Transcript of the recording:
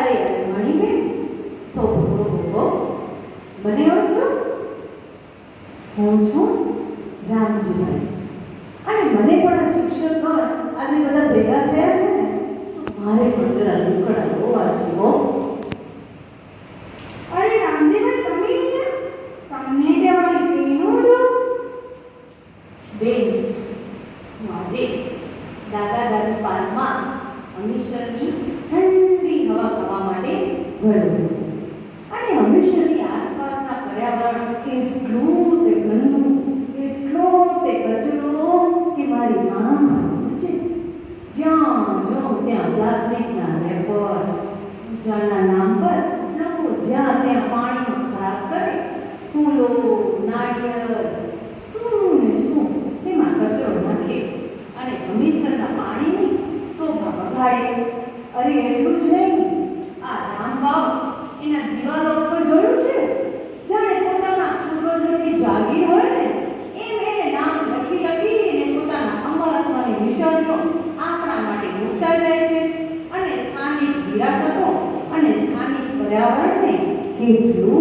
મણીબેન તો ભૂરો ભૂરો મને ઓળખ્યો હું છું રામજીભાઈ. અને મને પણ શિક્ષકગણ આજે બધા ભેગા થયા છે ને. મારે પણ જરા લુકડા ગયો અને હમીરસરની આસપાસના પર્યાવરણ કેટલું તે ગંદુ કેટલો તે કચરો કે મારી આંખ છે. જ્યાં જો ત્યાં પ્લાસ્ટિકના રેપર ઊંચાના નામ પર લોકો જ્યાં ત્યાં પાણીનો ખરાબ કરે, ફૂલો નાળિયેર શું ને શું તેમાં કચરો નાખે. અને હમીરસરના પાણીની શોભા બગાડે. અરે એટલું જ નહીં આ એના દિવાલો ઉપર જોયું છે? જાણે પોતાના પૂર્વજોની જાગીર હોય ને, એમ એને નામ લખી લખીને પોતાના અમરત્વની નિશાનીઓ આપણા માટે મૂકતા જાય છે. અને સ્થાનિક વિરાસતો અને સ્થાનિક પર્યાવરણને કેટલું